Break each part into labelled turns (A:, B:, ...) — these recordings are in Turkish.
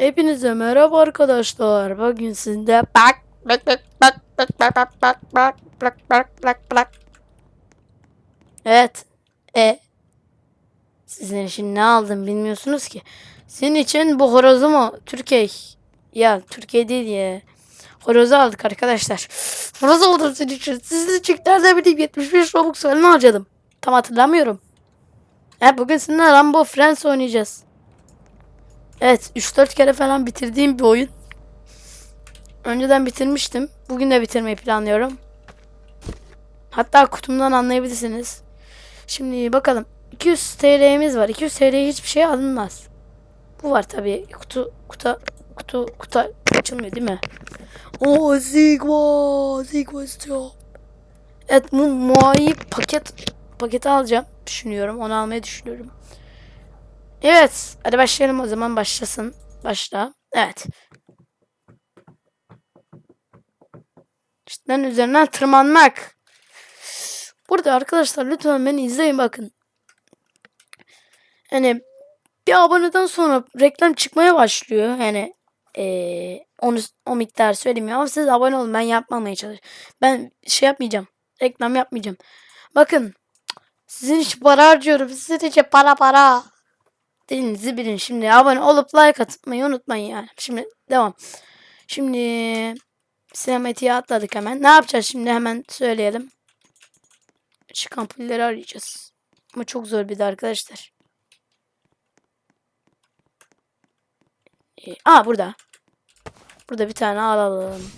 A: Hepinize merhaba arkadaşlar. Bugün sizde bak bak bak bak bak bak bak bak bak bak bak bak bak. Evet. E sizin için ne aldım bilmiyorsunuz ki. Senin için bu horozu mu? Türkiye. Ya Türkiye değil ya. Horozu aldık arkadaşlar. Horoz aldım senin için. Sizin için nerede bileyim 75 Robux falan harcadım. Tam hatırlamıyorum. Ha, bugün sizinle Rambo Friends oynayacağız. Evet 3-4 kere falan bitirdiğim bir oyun. Önceden bitirmiştim. Bugün de bitirmeyi planlıyorum. Hatta kutumdan anlayabilirsiniz. Şimdi bakalım. 200 TL'miz var. 200 TL'ye hiçbir şey alınmaz. Bu var tabii. Kutu kutu kutu kutu açılmıyor değil mi? Oo Sigma Sigma istiyor. Evet bu muayyi paket paketi alacağım düşünüyorum. Onu almayı düşünüyorum. Evet. Hadi başlayalım o zaman. Başlasın. Başla. Evet. İşte üzerinden tırmanmak. Burada arkadaşlar lütfen beni izleyin bakın. Yani bir aboneden sonra reklam çıkmaya başlıyor. Yani eee, onu o miktar söylemiyorum ama siz abone olun ben yapmamaya çalış. Ben şey yapmayacağım. Reklam yapmayacağım. Bakın sizin için para harcıyorum. Sizin için para para. Dilinizi bilin. Şimdi abone olup like atmayı unutmayın yani. Şimdi devam. Şimdi sinematiğe atladık hemen. Ne yapacağız şimdi hemen söyleyelim. Işık ampulleri arayacağız. Ama çok zor bir de arkadaşlar. Ee, aa burada. Burada bir tane alalım.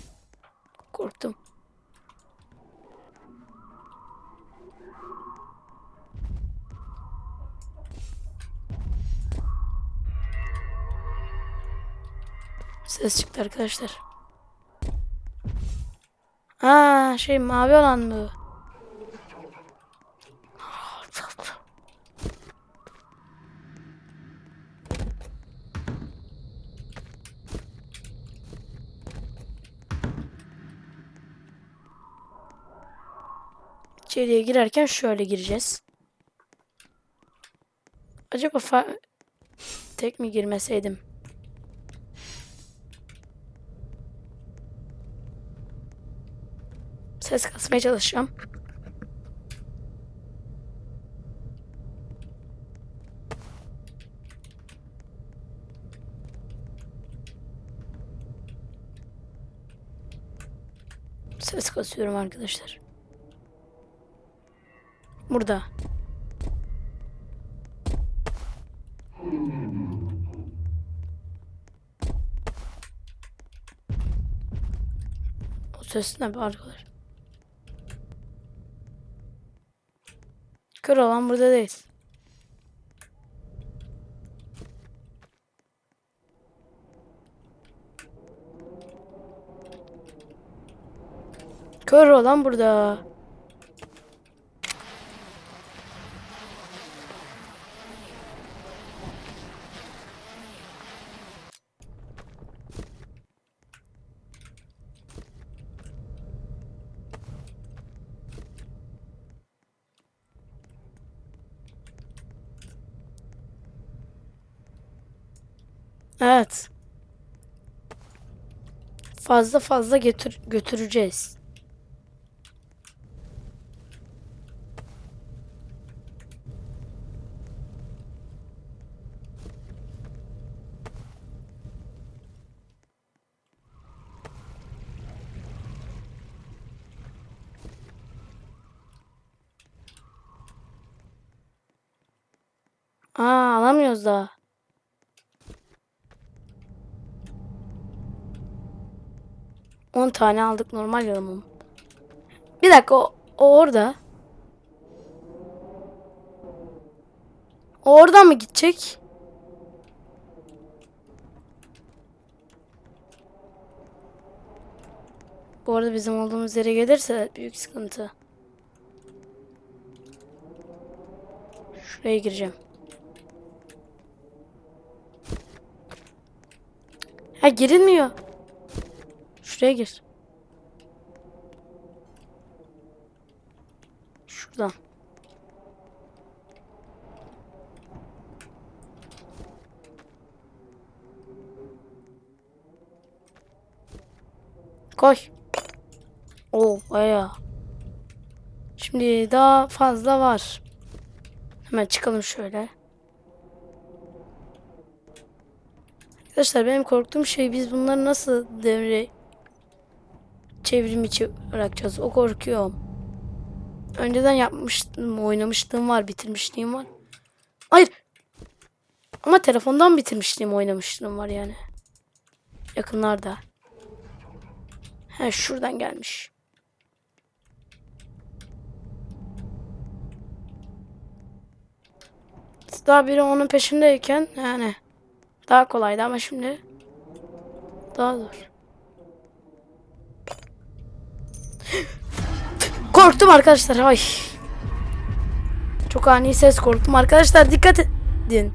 A: Ses çıktı arkadaşlar. Ha şey mavi olan bu. İçeriye girerken şöyle gireceğiz. Acaba fa- tek mi girmeseydim? Ses kasmaya çalışacağım. Ses kasıyorum arkadaşlar. Burada. O ses ne be arkadaş? Kör olan burada değil. Kör olan burada. Evet. Fazla fazla götür götüreceğiz. Aa alamıyoruz daha. On tane aldık normal yalamam. Bir dakika o, o orada. O oradan mı gidecek? Bu arada bizim olduğumuz yere gelirse büyük sıkıntı. Şuraya gireceğim. Ha girilmiyor. Şuraya gir. şuradan. Koy. Oo aya. Şimdi daha fazla var. Hemen çıkalım şöyle. Arkadaşlar benim korktuğum şey biz bunları nasıl devre çevrim içi bırakacağız. O korkuyorum. Önceden yapmıştım, oynamışlığım var, bitirmişliğim var. Hayır. Ama telefondan bitirmişliğim, oynamışlığım var yani. Yakınlarda. He şuradan gelmiş. Daha biri onun peşindeyken yani daha kolaydı ama şimdi daha zor. Korktum arkadaşlar. Ay. Çok ani ses korktum arkadaşlar. Dikkat edin.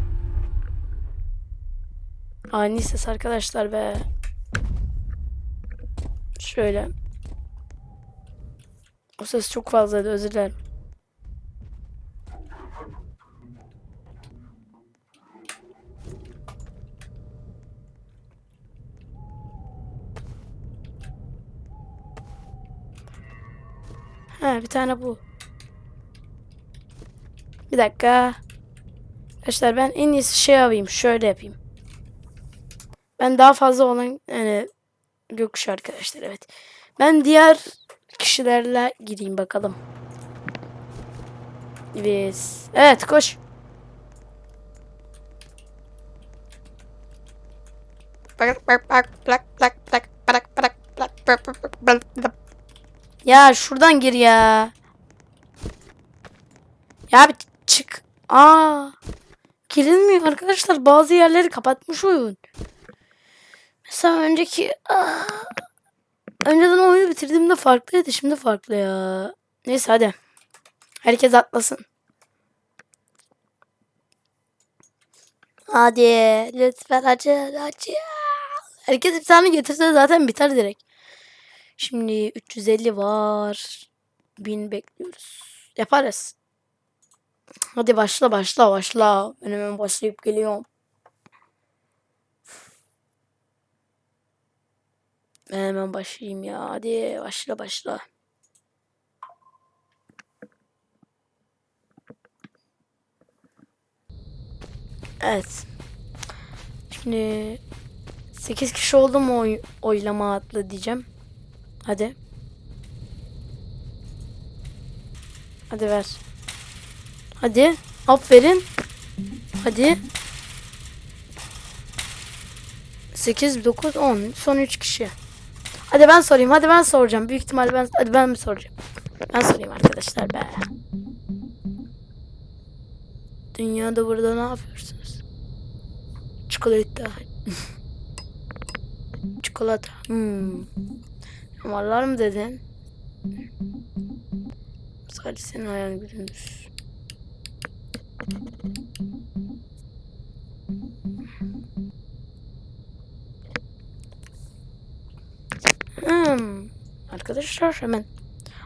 A: Ani ses arkadaşlar be. Şöyle. O ses çok fazlaydı özür dilerim. Ha bir tane bu. Bir dakika. Arkadaşlar ben en iyisi şey yapayım. Şöyle yapayım. Ben daha fazla olan yani gökkuşağı arkadaşlar evet. Ben diğer kişilerle gireyim bakalım. Evet. Evet koş. Ya şuradan gir ya. Ya bir çık. Aa. Girilmiyor arkadaşlar. Bazı yerleri kapatmış oyun. Mesela önceki Aa. önceden oyunu bitirdiğimde farklıydı. Şimdi farklı ya. Neyse hadi. Herkes atlasın. Hadi lütfen acı acı. Herkes bir tane getirse zaten biter direkt. Şimdi 350 var. 1000 bekliyoruz. Yaparız. Hadi başla başla başla. Ben hemen başlayıp geliyorum. Ben hemen başlayayım ya. Hadi başla başla. Evet. Şimdi 8 kişi oldu mu oy oylama atlı diyeceğim. Hadi. Hadi ver. Hadi. Aferin. Hadi. 8, 9, 10. Son 3 kişi. Hadi ben sorayım. Hadi ben soracağım. Büyük ihtimal ben hadi ben mi soracağım? Ben sorayım arkadaşlar be. Dünyada burada ne yapıyorsunuz? Çikolata. Çikolata. Hmm. Damarlar mı dedin? Sadece senin hayal gücündür. Hmm. Arkadaşlar hemen.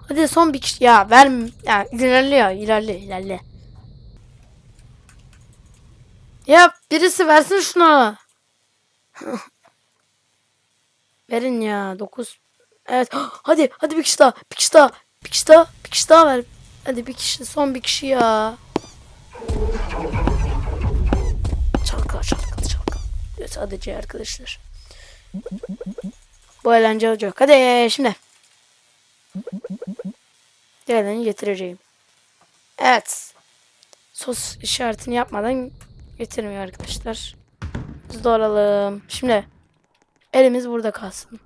A: Hadi son bir kişi. Ya ver. Ya ilerle ya. ilerle ilerle. Ya birisi versin şuna. Verin ya. 9. Evet. Hadi hadi bir kişi daha. Bir kişi daha. Bir kişi daha. Bir kişi daha ver. Hadi bir kişi. Son bir kişi ya. Çalkala çalkala çalkala. Evet, sadece arkadaşlar. Bu eğlence olacak. Hadi şimdi. Diğerlerini getireceğim. Evet. Sos işaretini yapmadan getirmiyor arkadaşlar. Biz doğralım. Şimdi elimiz burada kalsın.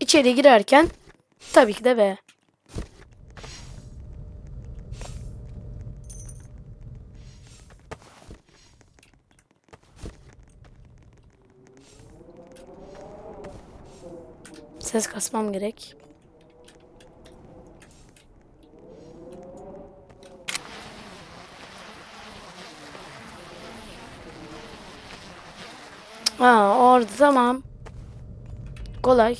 A: İçeri girerken tabii ki de be. Ses kasmam gerek. Aa orada tamam. Kolay.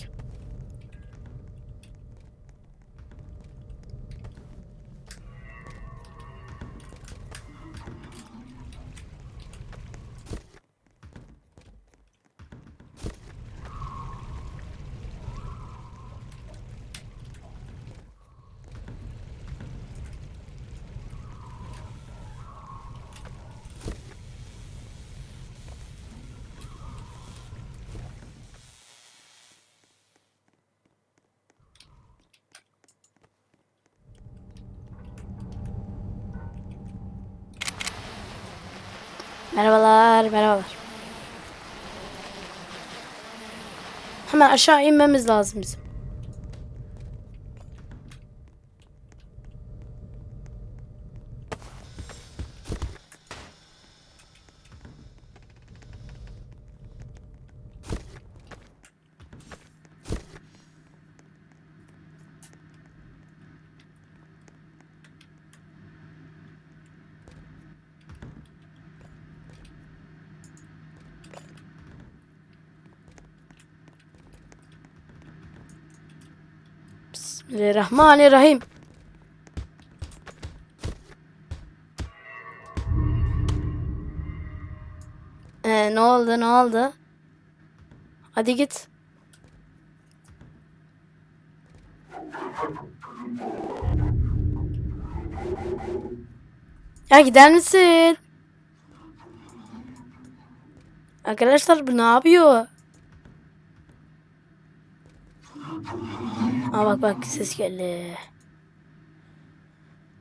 A: Hemen aşağı inmemiz lazım bizim. Bismillahirrahmanirrahim. Ee, ne oldu ne oldu? Hadi git. Ya gider misin? Arkadaşlar bu ne yapıyor? Aa bak bak ses geldi.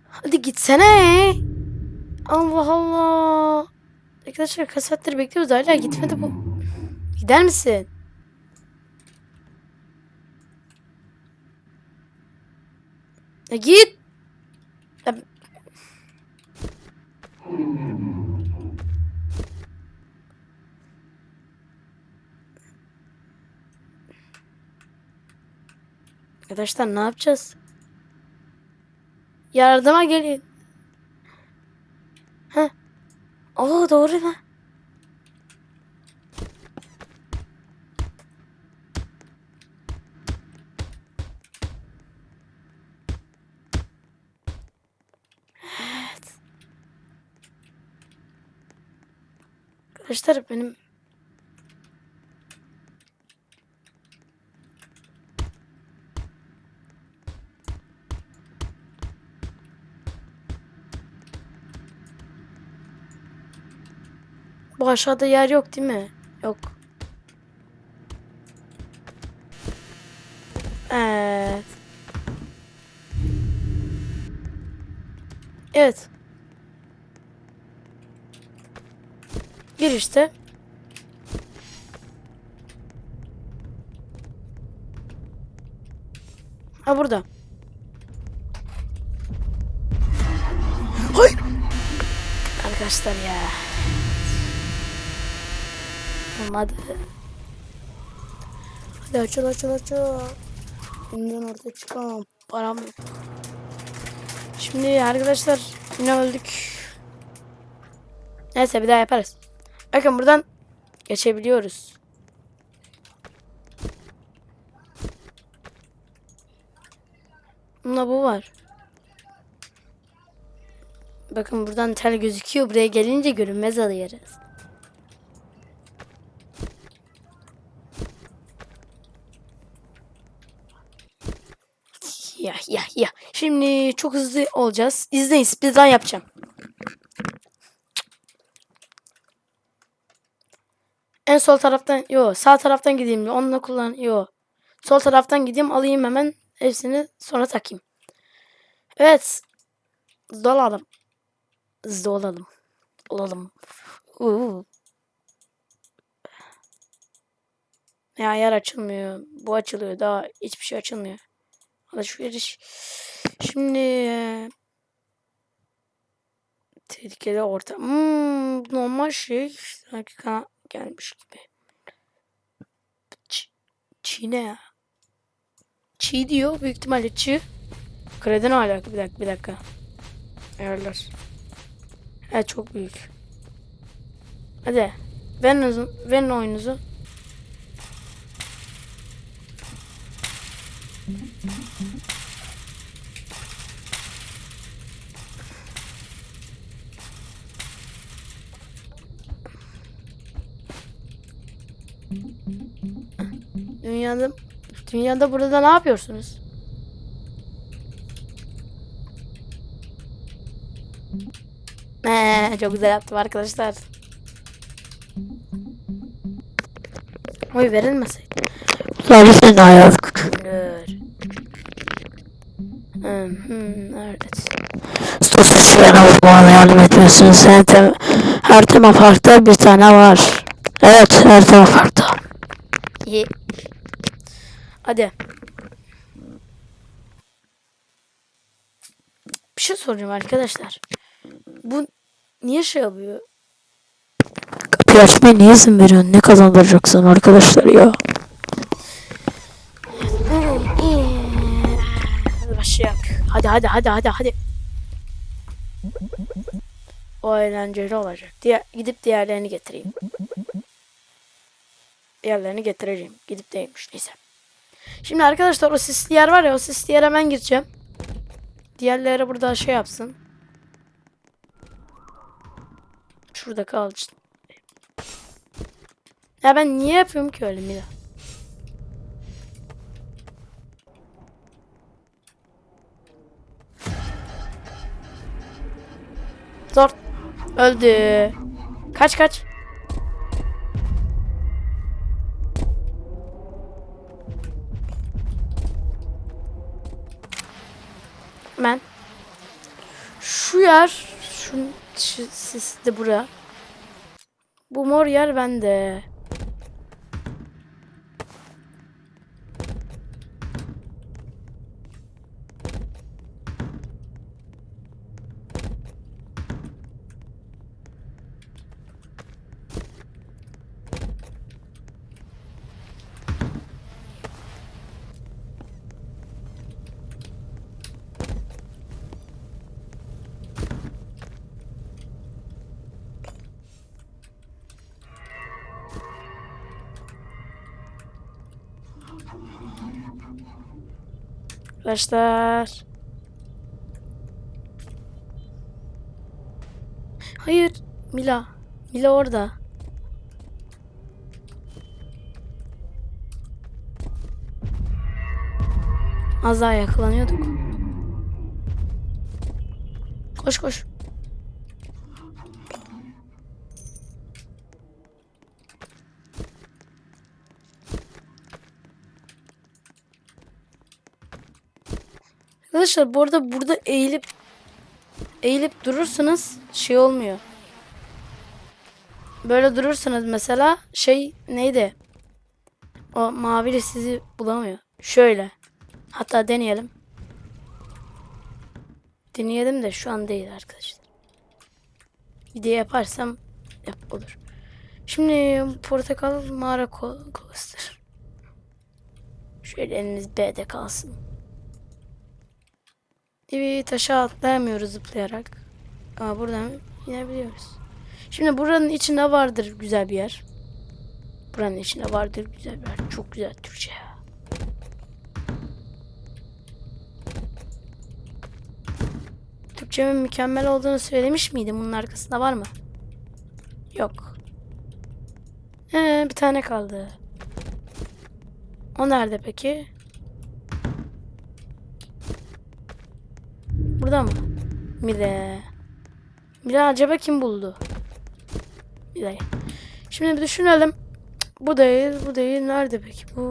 A: Hadi gitsene. Allah Allah. Arkadaşlar kaç bekliyoruz hala gitmedi bu. Gider misin? Ya git. Ya... Arkadaşlar ne yapacağız? Yardıma gelin. Ha? Oo doğru mu? Evet. Arkadaşlar benim aşağıda yer yok değil mi? Yok. Evet. Evet. Gir işte. Ha burada. Hayır. Arkadaşlar ya. Olmadı. Hadi açıl açıl açıl. Bundan ortaya çıkamam. Param yok. Şimdi arkadaşlar yine öldük. Neyse bir daha yaparız. Bakın buradan geçebiliyoruz. Bunda bu var. Bakın buradan tel gözüküyor. Buraya gelince görünmez alıyoruz. Ya ya ya. Şimdi çok hızlı olacağız. İzleyin speedrun yapacağım. En sol taraftan yo sağ taraftan gideyim. Onunla kullan yo. Sol taraftan gideyim alayım hemen hepsini sonra takayım. Evet. Hızlı olalım. Hızlı olalım. Olalım. Uuu. Ya yer açılmıyor. Bu açılıyor. Daha hiçbir şey açılmıyor. Alışveriş. Şimdi tehlikeli orta. Hmm, normal şey sanki kana gelmiş gibi. Ç Çiğ ne ya? Çiğ diyor. Büyük ihtimalle çiğ. Kredi ne alaka? Bir dakika bir dakika. Ayarlar. Evet çok büyük. Hadi. Verin, verin oyunuzu. Dünyada dünyada burada ne yapıyorsunuz? Ee, çok güzel yaptım arkadaşlar. Oy verilmeseydi.
B: Tabii sen ayağı
A: Dur. Hmm, evet.
B: Sosyal vurmana yardım etmiyorsun. Sen tem Her tema farklı bir tane var. Evet her tema farklı.
A: İyi. Hadi. Bir şey soracağım arkadaşlar. Bu niye şey yapıyor?
B: Kapıyı açmaya niye izin veriyorsun? Ne kazandıracaksın arkadaşlar ya?
A: Başlayak. Hadi hadi hadi hadi hadi. O eğlenceli olacak. Diğer, gidip diğerlerini getireyim. Diğerlerini getireceğim. Gidip değilmiş neyse. Şimdi arkadaşlar o sisli yer var ya o sisli yere ben gireceğim. Diğerleri burada şey yapsın. Şurada kalsın. Ya ben niye yapıyorum ki öyle Mila? Zor. Öldü. Kaç kaç. Ben. Şu yer. Şu, şu sisli bura. Bu mor yer bende. Arkadaşlar. Hayır. Mila. Mila orada. Az daha yakalanıyorduk. Koş koş. Arkadaşlar bu arada burada eğilip eğilip durursanız şey olmuyor. Böyle durursanız mesela şey neydi? O mavili sizi bulamıyor. Şöyle. Hatta deneyelim. Deneyelim de şu an değil arkadaşlar. Bir de yaparsam yap olur. Şimdi portakal mağara ko- coaster. Şöyle eliniz B'de kalsın. Bir taşa atlayamıyoruz zıplayarak. Ama buradan inebiliyoruz. Şimdi buranın içinde vardır güzel bir yer. Buranın içinde vardır güzel bir yer. Çok güzel Türkçe ya. Türkçemin mükemmel olduğunu söylemiş miydim? Bunun arkasında var mı? Yok. Ee, bir tane kaldı. O nerede peki? Burada mı? Mile. Mile acaba kim buldu? Mile. Şimdi bir düşünelim. Bu değil, bu değil. Nerede peki? Bu,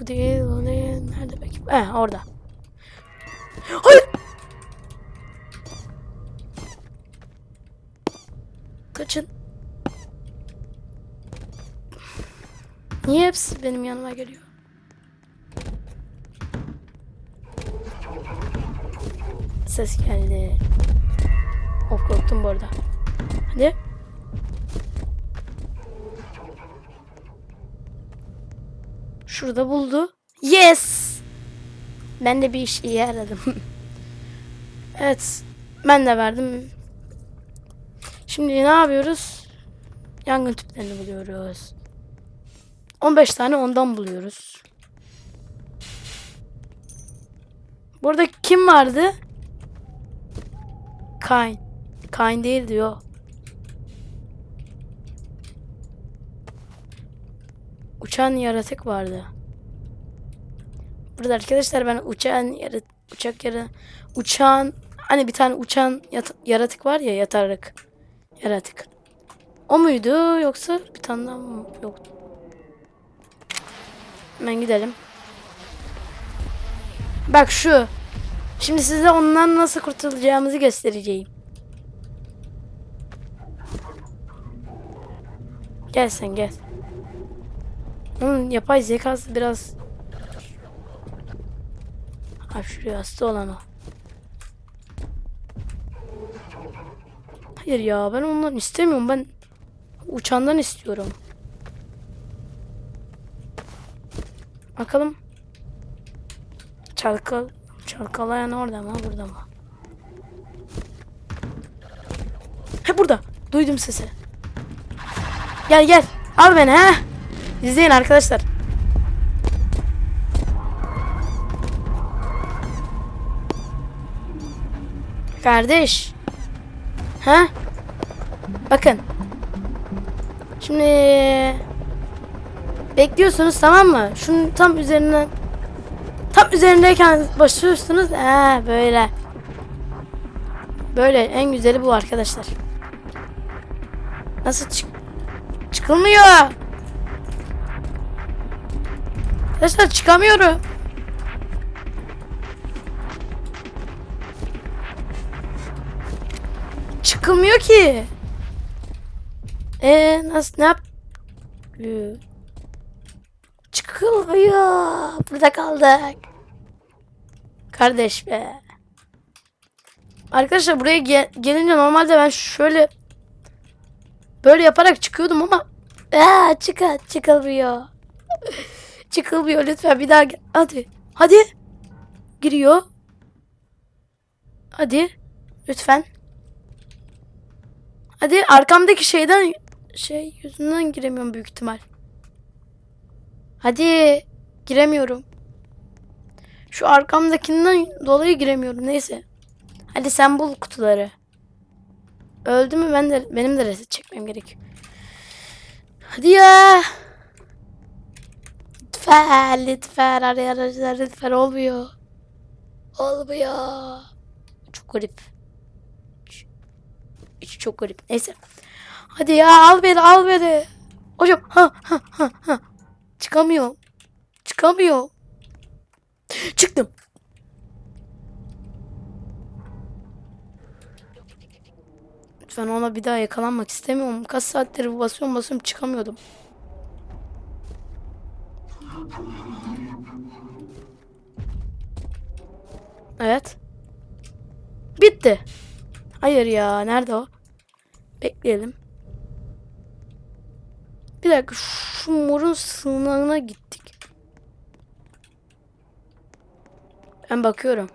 A: bu değil, o değil. Nerede peki? Eh, orada. Hayır! Kaçın. Niye hepsi benim yanıma geliyor? Ses geldi. Of korktum bu arada. Hadi. Şurada buldu. Yes! Ben de bir iş iyi aradım. evet. Ben de verdim. Şimdi ne yapıyoruz? Yangın tüplerini buluyoruz. 15 tane ondan buluyoruz. Burada kim vardı? Kain. Kain değil diyor. Uçan yaratık vardı. Burada arkadaşlar ben uçan yarat uçak yara uçan hani bir tane uçan yaratık var ya yatarak yaratık. O muydu yoksa bir tane daha mı yoktu? Hemen gidelim. Bak şu. Şimdi size ondan nasıl kurtulacağımızı göstereceğim. Gel sen gel. Onun yapay zekası biraz... Ha şuraya hasta olan o. Hayır ya ben ondan istemiyorum. Ben uçandan istiyorum. Bakalım. Çalkal çalkalayan orada mı burada mı? He burada. Duydum sesi. Gel gel. Al beni ha. İzleyin arkadaşlar. Kardeş. Ha? Bakın. Şimdi bekliyorsunuz tamam mı? Şunun tam üzerinden tam üzerindeyken başlıyorsunuz. He böyle. Böyle en güzeli bu arkadaşlar. Nasıl çık çıkılmıyor? Arkadaşlar çıkamıyorum. Çıkılmıyor ki. Ee nasıl ne yap? Çıkılmıyor. Burada kaldık. Kardeş be. Arkadaşlar buraya gel- gelince normalde ben şöyle böyle yaparak çıkıyordum ama Aa, çıkar çıkılmıyor. çıkılmıyor lütfen bir daha gel. Hadi. Hadi. Giriyor. Hadi. Lütfen. Hadi arkamdaki şeyden şey yüzünden giremiyorum büyük ihtimal. Hadi giremiyorum. Şu arkamdakinden dolayı giremiyorum. Neyse. Hadi sen bul kutuları. Öldü mü ben de benim de reset çekmem gerek. Hadi ya. Lütfen lütfen arkadaşlar lütfen olmuyor. Olmuyor. Çok garip. İçi çok garip. Neyse. Hadi ya al beni al beni. Hocam ha ha ha ha. Çıkamıyorum. Çıkamıyorum. Çıktım. Lütfen ona bir daha yakalanmak istemiyorum. Kaç saattir basıyorum basıyorum çıkamıyordum. Evet. Bitti. Hayır ya. Nerede o? Bekleyelim. Bir dakika. Şu morun sığınağına gittik. Ben bakıyorum.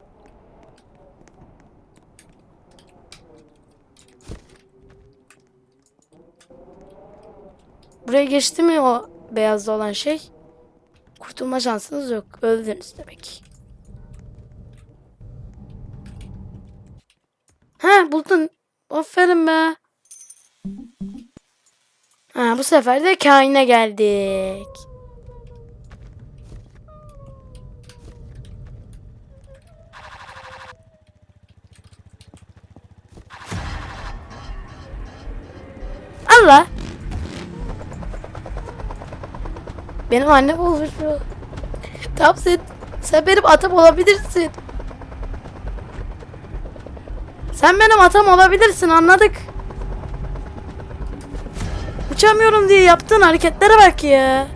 A: Buraya geçti mi o beyazda olan şey? Kurtulma şansınız yok. Öldünüz demek. Ha buldun. Aferin be. Ha bu sefer de kaine geldik. Allah. Benim annem olmuş bu. Tamam sen, sen benim atam olabilirsin. Sen benim atam olabilirsin anladık. Uçamıyorum diye yaptığın hareketlere bak ya.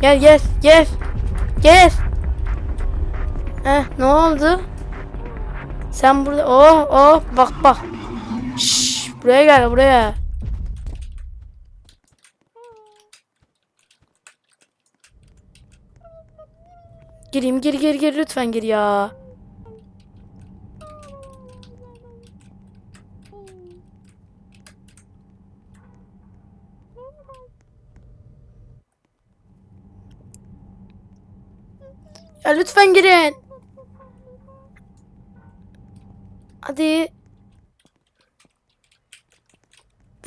A: Gel gel gel. Gel. Heh ne oldu? Sen burada oh oh bak bak. Şşş, buraya gel buraya. Gireyim gir gir gir lütfen gir ya. Ya lütfen girin. Hadi.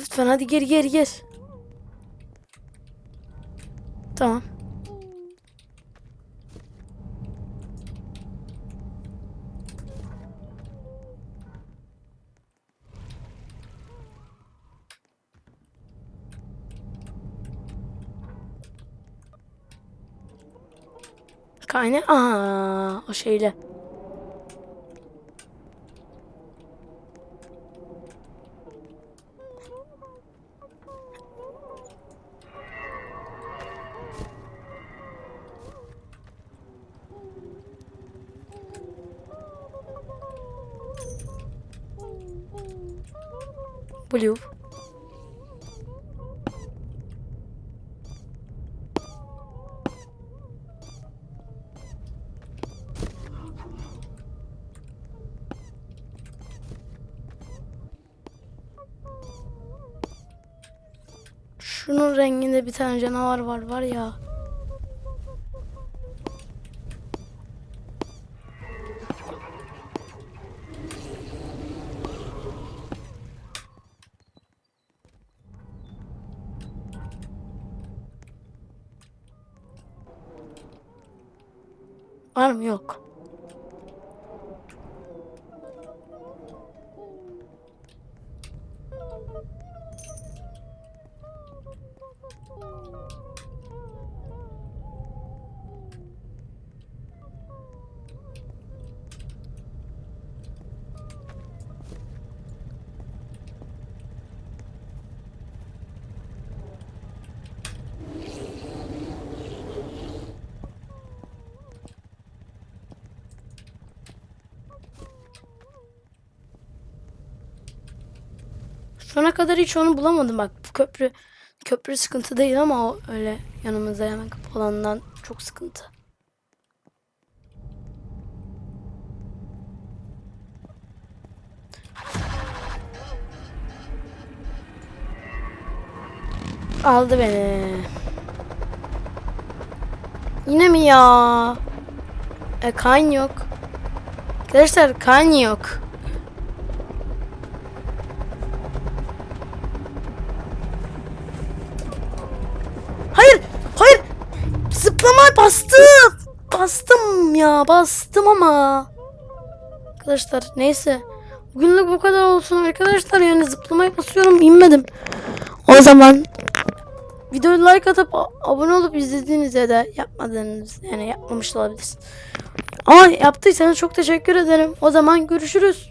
A: Lütfen hadi gir gir gir. Tamam. Kayne. Aa, o şeyle. Blue. Bir tane canavar var var ya. Var mı? Yok. Kadar hiç onu bulamadım bak. Bu köprü köprü sıkıntı değil ama o öyle yanımızda hemen kapı çok sıkıntı. Aldı beni. Yine mi ya? E kan yok. Arkadaşlar kan yok. Bastım ama. Arkadaşlar neyse. Bugünlük bu kadar olsun arkadaşlar. Yani zıplamaya basıyorum, inmedim. O zaman videoyu like atıp abone olup izlediğiniz ya da yapmadığınız yani yapmamış olabilirsiniz. Ama yaptıysanız çok teşekkür ederim. O zaman görüşürüz.